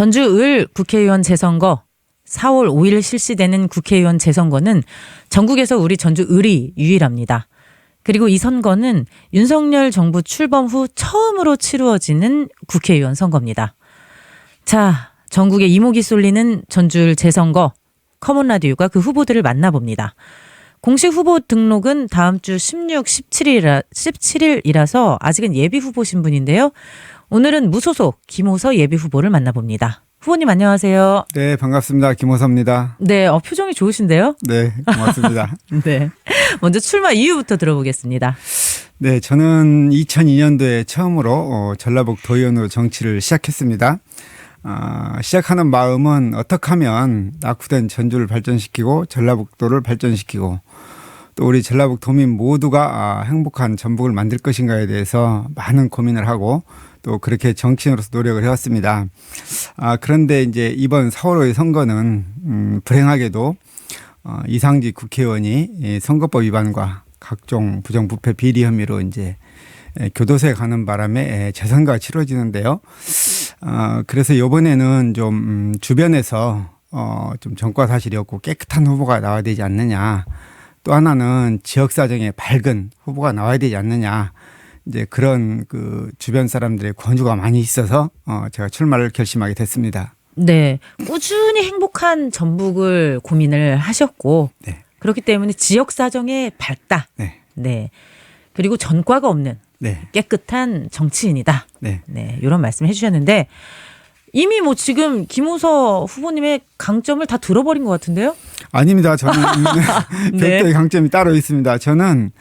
전주 을 국회의원 재선거 4월 5일 실시되는 국회의원 재선거는 전국에서 우리 전주 을이 유일합니다. 그리고 이 선거는 윤석열 정부 출범 후 처음으로 치루어지는 국회의원 선거입니다. 자, 전국에 이목이 쏠리는 전주을 재선거 커먼 라디오가 그 후보들을 만나봅니다. 공식 후보 등록은 다음 주 16, 17일이라, 17일이라서 아직은 예비 후보 신 분인데요. 오늘은 무소속 김호서 예비 후보를 만나봅니다. 후보님 안녕하세요. 네, 반갑습니다. 김호섭입니다. 네, 어, 표정이 좋으신데요? 네, 고맙습니다. 네. 먼저 출마 이유부터 들어보겠습니다. 네, 저는 2002년도에 처음으로 어, 전라북 도의원으로 정치를 시작했습니다. 아, 시작하는 마음은 어떻게 하면 낙후된 전주를 발전시키고 전라북도를 발전시키고 또 우리 전라북 도민 모두가 아, 행복한 전북을 만들 것인가에 대해서 많은 고민을 하고 또 그렇게 정치인으로서 노력을 해왔습니다. 아, 그런데 이제 이번 4월의 선거는 음, 불행하게도 어, 이상직 국회의원이 이 선거법 위반과 각종 부정부패 비리 혐의로 이제 에, 교도소에 가는 바람에 에, 재선거가 치러지는데요. 어, 그래서 이번에는 좀 음, 주변에서 어, 좀 전과 사실이 없고 깨끗한 후보가 나와야 되지 않느냐. 또 하나는 지역 사정에 밝은 후보가 나와야 되지 않느냐. 이제 그런 그 주변 사람들의 권유가 많이 있어서 어, 제가 출마를 결심하게 됐습니다. 네. 꾸준히 행복한 전북을 고민을 하셨고 네. 그렇기 때문에 지역 사정에 밝다. 네. 네. 그리고 전과가 없는 네. 깨끗한 정치인이다. 네. 네. 이런 말씀 해 주셨는데 이미 뭐 지금 김호서 후보님의 강점을 다 들어버린 것 같은데요? 아닙니다. 저는 네. 별도의 강점이 따로 있습니다. 저는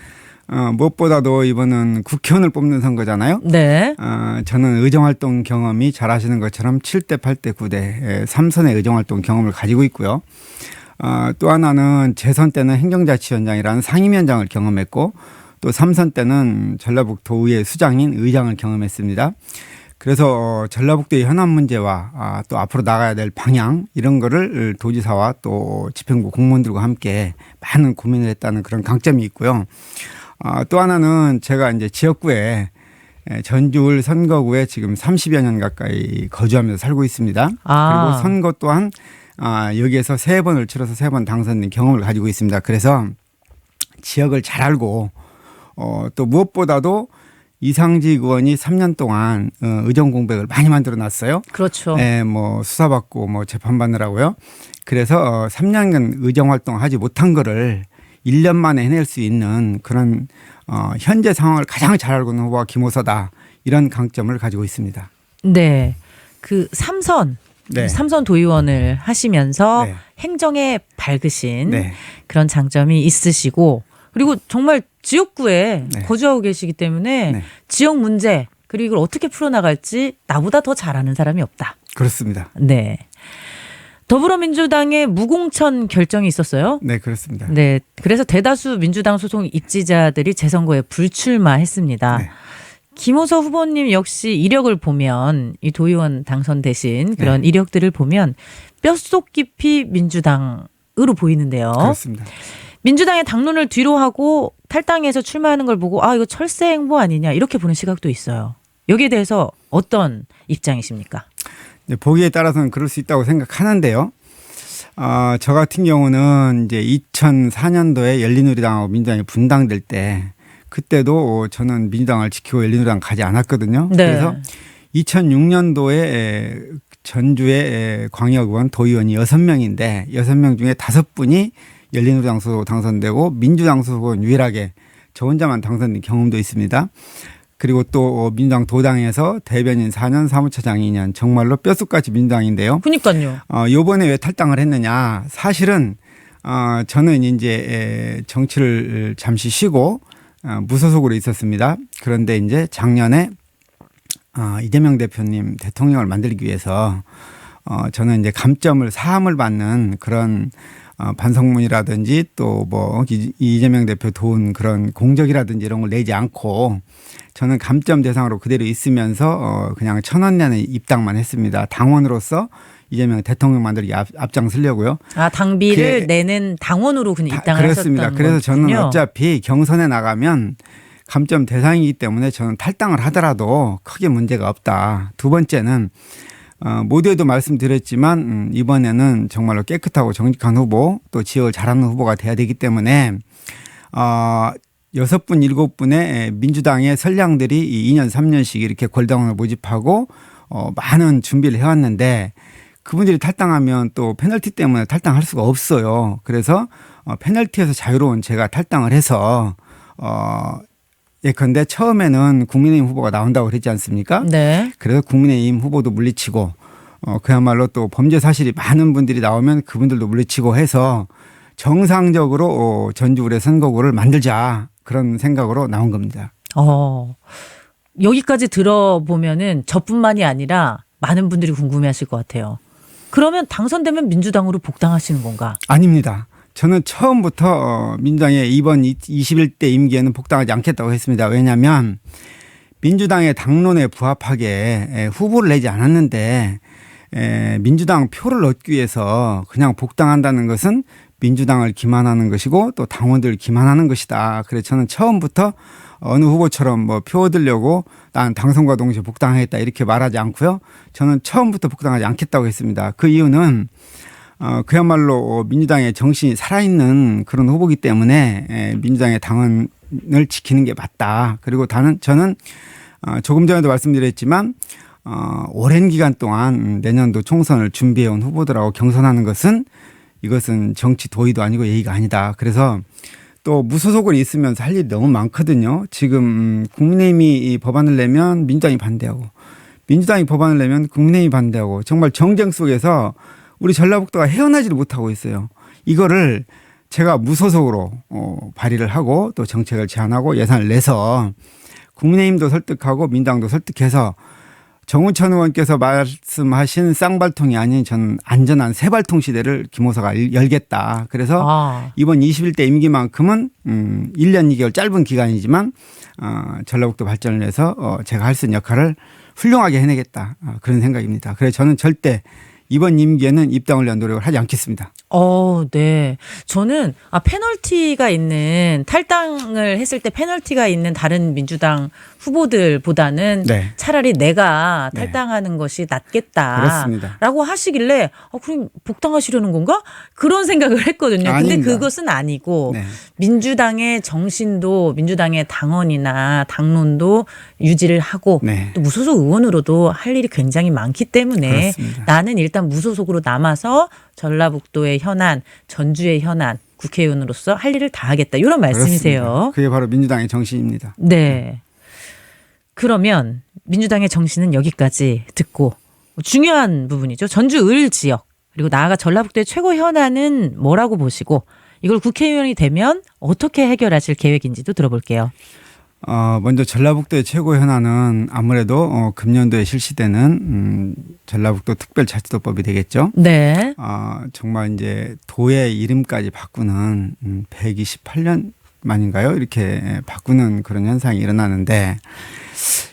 어, 무엇보다도 이번은 국회의원을 뽑는 선거잖아요. 네. 어, 저는 의정활동 경험이 잘 아시는 것처럼 7대, 8대, 9대, 3선의 의정활동 경험을 가지고 있고요. 어, 또 하나는 재선 때는 행정자치위원장이라는 상임위원장을 경험했고 또 3선 때는 전라북 도의회 수장인 의장을 경험했습니다. 그래서 어, 전라북도의 현안 문제와 아, 또 앞으로 나가야 될 방향 이런 거를 도지사와 또 집행부 공무원들과 함께 많은 고민을 했다는 그런 강점이 있고요. 아, 또 하나는 제가 이제 지역구에 에, 전주울 선거구에 지금 30여 년 가까이 거주하면서 살고 있습니다. 아. 그리고 선거 또한 아, 여기에서 세 번을 치러서 세 번 당선된 경험을 가지고 있습니다. 그래서 지역을 잘 알고 어, 또 무엇보다도 이상직 의원이 3년 동안 어, 의정 공백을 많이 만들어 놨어요. 그렇죠. 네, 뭐 수사받고 뭐 재판받느라고요. 그래서 어, 3년간 의정 활동 하지 못한 거를 1년 만에 해낼 수 있는 그런 어, 현재 상황을 가장 잘 알고 있는 후보가 김호서다. 이런 강점을 가지고 있습니다. 네. 그 삼선 네. 삼선 도의원을 하시면서 네. 행정에 밝으신 네. 그런 장점이 있으시고 그리고 정말 지역구에 네. 거주하고 계시기 때문에 네. 지역 문제 그리고 이걸 어떻게 풀어나갈지 나보다 더 잘아는 사람이 없다. 그렇습니다. 네. 더불어민주당의 무공천 결정이 있었어요. 네, 그렇습니다. 네. 그래서 대다수 민주당 소속 입지자들이 재선거에 불출마했습니다. 네. 김호서 후보님 역시 이력을 보면 이 도의원 당선되신 그런 이력들을 보면 뼛속 깊이 민주당으로 보이는데요. 그렇습니다. 민주당의 당론을 뒤로 하고 탈당해서 출마하는 걸 보고 아 이거 철새 행보 아니냐 이렇게 보는 시각도 있어요. 여기에 대해서 어떤 입장이십니까? 이제 보기에 따라서는 그럴 수 있다고 생각하는데요. 아, 저 같은 경우는 이제 2004년도에 열린우리당하고 민주당이 분당될 때 그때도 저는 민주당을 지키고 열린우리당 가지 않았거든요. 네. 그래서 2006년도에 전주의 광역의원 도의원이 6명인데 6명 중에 5분이 열린우리당 소속 당선되고 민주당 소속은 유일하게 저 혼자만 당선된 경험도 있습니다. 그리고 또 민주당 도당에서 대변인 4년 사무처장 2년 정말로 뼛속까지 민주당인데요. 그니까요. 어, 요번에 왜 탈당을 했느냐. 사실은 어, 저는 이제 에, 정치를 잠시 쉬고 어, 무소속으로 있었습니다. 그런데 이제 작년에 어, 이재명 대표님 대통령을 만들기 위해서 어, 저는 이제 감점을 사함을 받는 그런 어, 반성문이라든지 또 뭐 이재명 대표 도운 그런 공적이라든지 이런 걸 내지 않고 저는 감점 대상으로 그대로 있으면서 어, 그냥 천원 내는 입당만 했습니다. 당원으로서 이재명 대통령 만들기 앞, 앞장서려고요. 아 당비를 내는 당원으로 그냥 다- 입당을 그렇습니다. 하셨던 그래서 저는 거군요. 어차피 경선에 나가면 감점 대상이기 때문에 저는 탈당을 하더라도 크게 문제가 없다. 두 번째는 어, 모두에도 말씀드렸지만 음, 이번에는 정말로 깨끗하고 정직한 후보 또 지역을 잘하는 후보가 돼야 되기 때문에 어, 여섯 분 일곱 분의 민주당의 선량들이 이 2년 3년씩 이렇게 골당원을 모집하고 어, 많은 준비를 해왔는데 그분들이 탈당하면 또 페널티 때문에 탈당할 수가 없어요. 그래서 어, 페널티에서 자유로운 제가 탈당을 해서 어, 예컨대 처음에는 국민의힘 후보가 나온다고 그랬지 않습니까? 네. 그래서 국민의힘 후보도 물리치고 어 그야말로 또 범죄 사실이 많은 분들이 나오면 그분들도 물리치고 해서 정상적으로 어 전주 의뢰 선거구를 만들자 그런 생각으로 나온 겁니다. 어. 여기까지 들어보면은 저뿐만이 아니라 많은 분들이 궁금해하실 것 같아요. 그러면 당선되면 민주당으로 복당하시는 건가? 아닙니다. 저는 처음부터 어, 민주당의 이번 21대 임기에는 복당하지 않겠다고 했습니다. 왜냐하면 민주당의 당론에 부합하게 에, 후보를 내지 않았는데 에, 민주당 표를 얻기 위해서 그냥 복당한다는 것은 민주당을 기만하는 것이고 또 당원들을 기만하는 것이다. 그래서 저는 처음부터 어느 후보처럼 뭐 표 얻으려고 난 당선과 동시에 복당하겠다 이렇게 말하지 않고요. 저는 처음부터 복당하지 않겠다고 했습니다. 그 이유는 어, 그야말로 민주당의 정신이 살아있는 그런 후보기 때문에 에, 민주당의 당원을 지키는 게 맞다. 그리고 다는 저는 어, 조금 전에도 말씀드렸지만 어, 오랜 기간 동안 내년도 총선을 준비해온 후보들하고 경선하는 것은 이것은 정치 도의도 아니고 예의가 아니다. 그래서 또 무소속으로 있으면서 할 일이 너무 많거든요. 지금 음, 국민의힘이 이 법안을 내면 민주당이 반대하고 민주당이 법안을 내면 국민의힘이 반대하고 정말 정쟁 속에서 우리 전라북도가 헤어나지를 못하고 있어요. 이거를 제가 무소속으로 어, 발의를 하고 또 정책을 제안하고 예산을 내서 국민의힘도 설득하고 민당도 설득해서 정우천 의원께서 말씀하신 쌍발통이 아닌 저는 안전한 세발통 시대를 김호사가 열겠다. 그래서 아. 이번 21대 임기만큼은 음 1년 2개월 짧은 기간이지만 어 전라북도 발전을 위해서 어 제가 할 수 있는 역할을 훌륭하게 해내겠다. 어 그런 생각입니다. 그래서 저는 절대 이번 임기에는 입당을 위한 노력을 하지 않겠습니다. 어, 네. 저는 아 페널티가 있는 탈당을 했을 때 페널티가 있는 다른 민주당 후보들보다는 네. 차라리 내가 네. 탈당하는 것이 낫겠다. 그렇습니다. 라고 하시길래 아 그럼 복당하시려는 건가? 그런 생각을 했거든요. 근데 아닙니다. 그것은 아니고 네. 민주당의 정신도 민주당의 당원이나 당론도 유지를 하고 네. 또 무소속 의원으로도 할 일이 굉장히 많기 때문에 그렇습니다. 나는 일단 무소속으로 남아서 전라북도의 현안, 전주의 현안 국회의원으로서 할 일을 다 하겠다. 이런 말씀이세요. 그렇습니다. 그게 바로 민주당의 정신입니다. 네. 그러면 민주당의 정신은 여기까지 듣고 중요한 부분이죠. 전주 을 지역 그리고 나아가 전라북도의 최고 현안은 뭐라고 보시고 이걸 국회의원이 되면 어떻게 해결하실 계획인지도 들어볼게요. 어, 먼저 전라북도의 최고 현안은 아무래도 어, 금년도에 실시되는 음, 전라북도 특별자치도법이 되겠죠. 네. 아, 정말 이제 도의 이름까지 바꾸는 음, 128년 만인가요? 이렇게 바꾸는 그런 현상이 일어나는데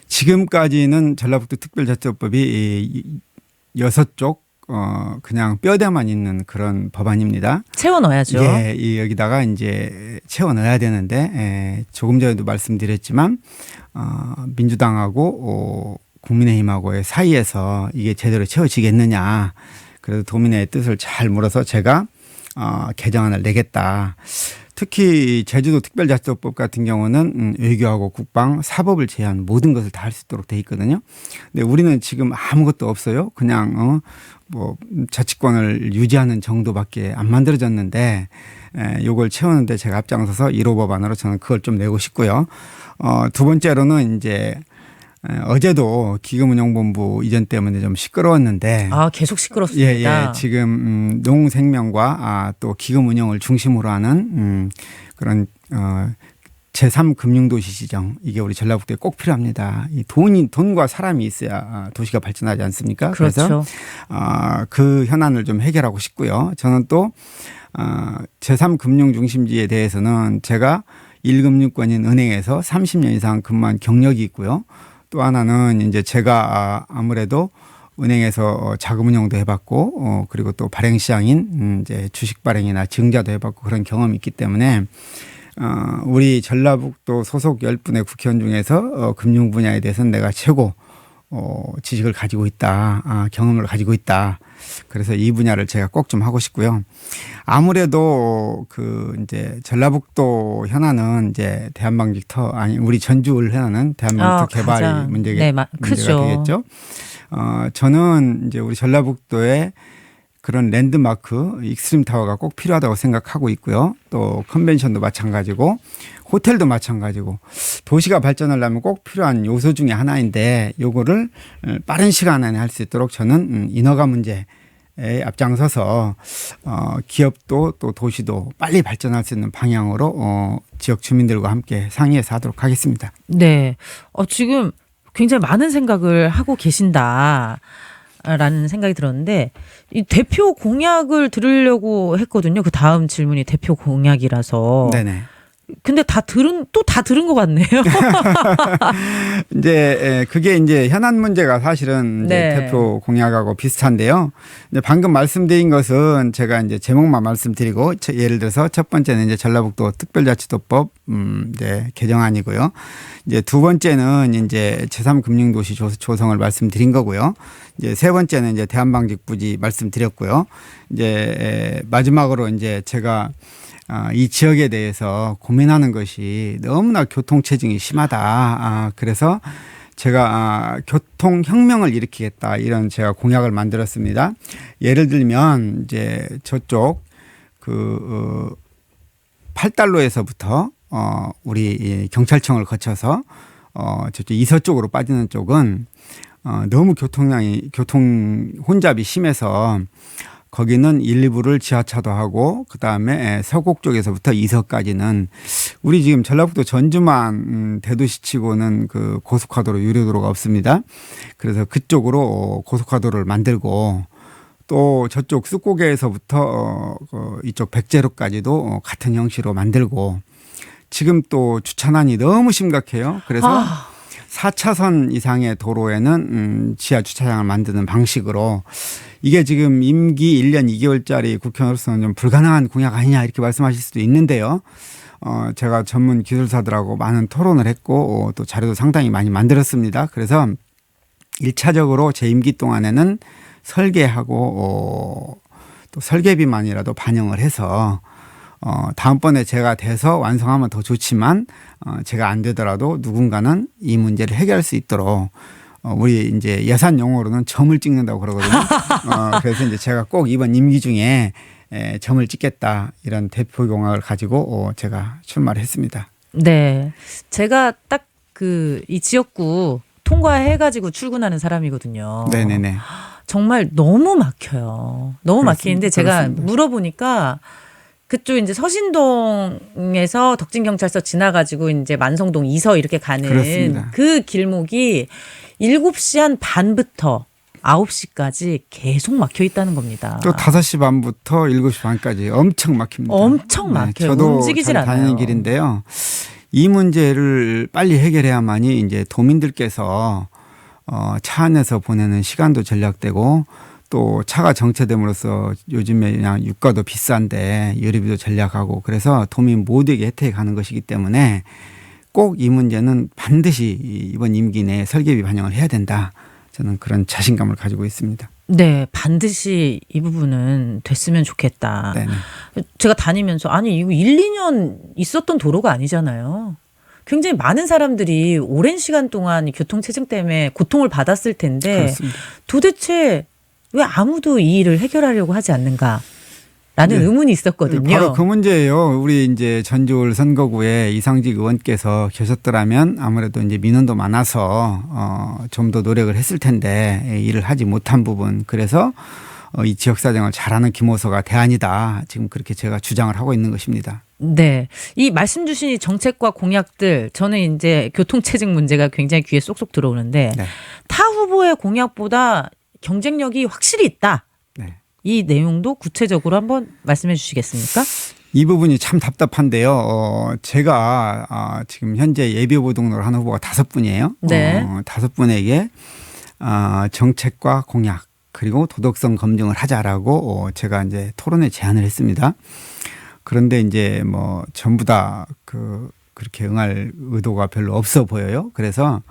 지금까지는 전라북도 특별자치도법이 이 여섯 쪽 어, 그냥 뼈대만 있는 그런 법안입니다. 채워 넣어야죠. 예, 이 여기다가 이제 채워 넣어야 되는데 예, 조금 전에도 말씀드렸지만 어, 민주당하고 어, 국민의힘하고의 사이에서 이게 제대로 채워지겠느냐. 그래서 도민의 뜻을 잘 물어서 제가 어, 개정안을 내겠다. 특히 제주도 특별자치도법 같은 경우는 음, 외교하고 국방, 사법을 제한 모든 것을 다 할 수 있도록 돼 있거든요. 근데 우리는 지금 아무것도 없어요. 그냥 어, 뭐 자치권을 유지하는 정도밖에 안 만들어졌는데 에, 요걸 채우는데 제가 앞장서서 1호 법안으로 저는 그걸 좀 내고 싶고요. 어, 두 번째로는 이제 에, 어제도 기금운용본부 이전 때문에 좀 시끄러웠는데 아 계속 예, 시끄럽습니다. 예. 지금 음, 농생명과 아, 또 기금 운영을 중심으로 하는 음, 그런 어 제3 금융도시 지정 이게 우리 전라북도에 꼭 필요합니다. 이 돈이 돈과 사람이 있어야 아, 도시가 발전하지 않습니까? 그래서 그렇죠. 아, 그 현안을 좀 해결하고 싶고요. 저는 또 아, 제3 금융 중심지에 대해서는 제가 1금융권인 은행에서 30년 이상 근무한 경력이 있고요. 또 하나는 이제 제가 아, 아무래도 은행에서 어, 자금 운용도 해봤고 어 그리고 또 발행 시장인 음 이제 주식 발행이나 증자도 해봤고 그런 경험이 있기 때문에 어 우리 전라북도 소속 10분의 국회의원 중에서 어 금융 분야에 대해서는 내가 최고 어, 지식을 가지고 있다, 아, 경험을 가지고 있다. 그래서 이 분야를 제가 꼭 좀 하고 싶고요. 아무래도 그 이제 전라북도 현안은 이제 대한방직터 아니 우리 전주을 현안은 대한방직터 아, 개발 가장, 문제가, 네, 마- 문제가 크죠. 되겠죠. 어, 저는 이제 우리 전라북도에 그런 랜드마크 익스트림 타워가 꼭 필요하다고 생각하고 있고요. 또 컨벤션도 마찬가지고 호텔도 마찬가지고 도시가 발전하려면 꼭 필요한 요소 중에 하나인데 요거를 어, 빠른 시간 안에 할 수 있도록 저는 음, 인허가 문제에 앞장서서 어, 기업도 또 도시도 빨리 발전할 수 있는 방향으로 어, 지역 주민들과 함께 상의해서 하도록 하겠습니다. 네. 어, 지금 굉장히 많은 생각을 하고 계신다. 라는 생각이 들었는데 이 대표 공약을 들으려고 했거든요. 그 다음 질문이 대표 공약이라서. 네네. 근데 다 들은 또 다 들은 것 같네요. 이제 에, 그게 이제 현안 문제가 사실은 네. 대표 공약하고 비슷한데요. 이제 방금 말씀드린 것은 제가 이제 제목만 말씀드리고 저- 예를 들어서 첫 번째는 이제 전라북도 특별자치도법 음 이제 개정안이고요. 이제 두 번째는 이제 제3금융도시 조- 조성을 말씀드린 거고요. 이제 세 번째는 이제 대한방직부지 말씀드렸고요. 이제 에, 마지막으로 이제 제가 아, 이 지역에 대해서 고민하는 것이 너무나 교통체증이 심하다. 아, 그래서 제가 아, 교통혁명을 일으키겠다. 이런 제가 공약을 만들었습니다. 예를 들면 이제 저쪽 그, 어, 팔달로에서부터 어, 우리 이 경찰청을 거쳐서 어, 저쪽 이서 쪽으로 빠지는 쪽은 어, 너무 교통량이 교통 혼잡이 심해서 거기는 1, 2부를 지하차도 하고 그다음에 서곡 쪽에서부터 이서까지는 우리 지금 전라북도 전주만 음, 대도시치고는 그 고속화도로 유료도로가 없습니다. 그래서 그쪽으로 고속화도를 만들고 또 저쪽 쑥고개에서부터 어, 그 이쪽 백제로까지도 어, 같은 형식으로 만들고 지금 또 주차난이 너무 심각해요. 그래서 아, 4차선 이상의 도로에는 음, 지하 주차장을 만드는 방식으로 이게 지금 임기 1년 2개월짜리 국회의원으로서는 좀 불가능한 공약 아니냐 이렇게 말씀하실 수도 있는데요. 어, 제가 전문 기술사들하고 많은 토론을 했고 어, 또 자료도 상당히 많이 만들었습니다. 그래서 1차적으로 제 임기 동안에는 설계하고 어, 또 설계비만이라도 반영을 해서 어, 다음번에 제가 돼서 완성하면 더 좋지만 어, 제가 안 되더라도 누군가는 이 문제를 해결할 수 있도록 어, 우리 이제 예산 용어로는 점을 찍는다고 그러거든요. 어, 그래서 이제 제가 꼭 이번 임기 중에 에, 점을 찍겠다 이런 대표 공약을 가지고 어, 제가 출마를 했습니다. 네. 제가 딱 그 이 지역구 통과해가지고 출근하는 사람이거든요. 네네네. 정말 너무 막혀요. 너무 그렇습니다. 막히는데 제가 그렇습니다. 물어보니까 그쪽 이제 서신동에서 덕진경찰서 지나가지고 이제 만성동 이서 이렇게 가는 그렇습니다. 그 길목이 7시 한 반부터 9시까지 계속 막혀 있다는 겁니다. 또 5시 반부터 7시 반까지 엄청 막힙니다. 네, 엄청 막혀요. 저도 움직이질 잘 다니는 않아요. 길인데요. 이 문제를 빨리 해결해야만이 이제 도민들께서 어, 차 안에서 보내는 시간도 절약되고 또 차가 정체됨으로써 요즘에 그냥 유가도 비싼데 유류비도 절약하고 그래서 도민 모두에게 혜택이 가는 것이기 때문에 꼭 이 문제는 반드시 이번 임기 내에 설계비 반영을 해야 된다. 저는 그런 자신감을 가지고 있습니다. 네, 반드시 이 부분은 됐으면 좋겠다. 네. 제가 다니면서 아니 이거 1, 2년 있었던 도로가 아니잖아요. 굉장히 많은 사람들이 오랜 시간 동안 이 교통 체증 때문에 고통을 받았을 텐데 그렇습니다. 도대체 왜 아무도 이 일을 해결하려고 하지 않는가? 라는 네. 의문이 있었거든요. 바로 그 문제예요. 우리 이제 전주울 선거구에 이상직 의원께서 계셨더라면 아무래도 이제 민원도 많아서 어 좀 더 노력을 했을 텐데 일을 하지 못한 부분 그래서 어, 이 지역 사정을 잘하는 김호서가 대안이다. 지금 그렇게 제가 주장을 하고 있는 것입니다. 네. 이 말씀 주신 이 정책과 공약들 저는 이제 교통체증 문제가 굉장히 귀에 쏙쏙 들어오는데 네. 타 후보의 공약보다 경쟁력이 확실히 있다. 네. 이 내용도 구체적으로 한번 말씀해 주시겠습니까? 이 부분이 참 답답한데요. 어, 제가 아, 지금 현재 예비 후보 등록을 하는 후보가 다섯 분이에요. 네. 어, 다섯 분에게 아, 정책과 공약 그리고 도덕성 검증을 하자라고 어, 제가 이제 토론에 제안을 했습니다. 그런데 이제 뭐 전부 다 그 그렇게 응할 의도가 별로 없어 보여요. 그래서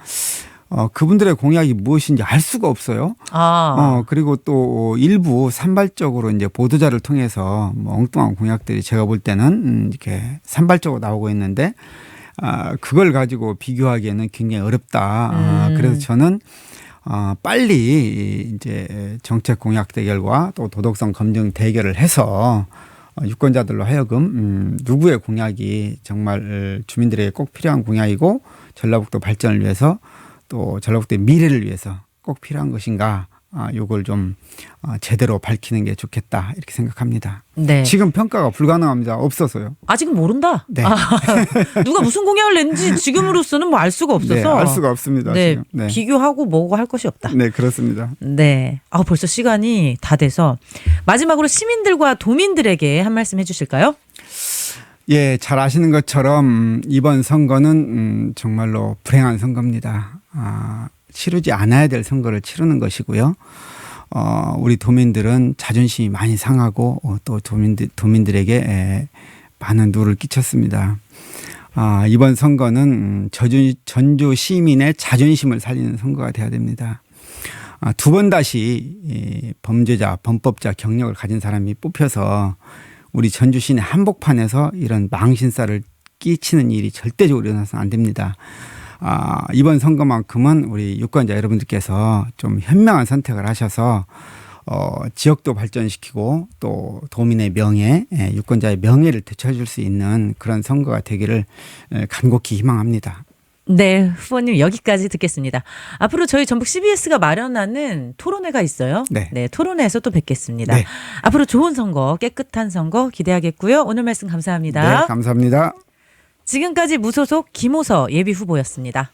어, 그분들의 공약이 무엇인지 알 수가 없어요. 아. 어, 그리고 또 일부 산발적으로 이제 보도자를 통해서 뭐 엉뚱한 공약들이 제가 볼 때는 음, 이렇게 산발적으로 나오고 있는데 아, 그걸 가지고 비교하기에는 굉장히 어렵다. 아, 음. 그래서 저는 어, 빨리 이제 정책 공약 대결과 또 도덕성 검증 대결을 해서 어, 유권자들로 하여금 음, 누구의 공약이 정말 주민들에게 꼭 필요한 공약이고 전라북도 발전을 위해서 또 전라북도의 미래를 위해서 꼭 필요한 것인가 아, 요걸 좀 어, 제대로 밝히는 게 좋겠다 이렇게 생각합니다. 네. 지금 평가가 불가능합니다. 없어서요. 아직은 모른다. 네. 아, 누가 무슨 공약을 냈는지 지금으로서는 뭐 알 수가 없어서. 네, 알 수가 없습니다. 네, 지금. 네. 비교하고 뭐고 할 것이 없다. 네, 그렇습니다. 네. 아, 벌써 시간이 다 돼서 마지막으로 시민들과 도민들에게 한 말씀 해 주실까요? 예, 잘 아시는 것처럼 음, 이번 선거는 음, 정말로 불행한 선거입니다. 아, 치르지 않아야 될 선거를 치르는 것이고요. 어, 우리 도민들은 자존심이 많이 상하고 어, 또 도민들, 도민들에게 에, 많은 누를 끼쳤습니다. 아, 이번 선거는 음, 저주, 전주 시민의 자존심을 살리는 선거가 돼야 됩니다. 아, 두 번 다시 이 범죄자, 범법자 경력을 가진 사람이 뽑혀서 우리 전주 시내 한복판에서 이런 망신살을 끼치는 일이 절대적으로 일어나서는 안 됩니다. 아, 이번 선거만큼은 우리 유권자 여러분들께서 좀 현명한 선택을 하셔서 어, 지역도 발전시키고 또 도민의 명예, 예, 유권자의 명예를 되찾을 수 있는 그런 선거가 되기를 에, 간곡히 희망합니다. 네, 후보님 여기까지 듣겠습니다. 앞으로 저희 전북 CBS가 마련하는 토론회가 있어요. 네. 토론회에서 또 뵙겠습니다. 네. 앞으로 좋은 선거, 깨끗한 선거 기대하겠고요. 오늘 말씀 감사합니다. 네, 감사합니다. 지금까지 무소속 김호서 예비 후보였습니다.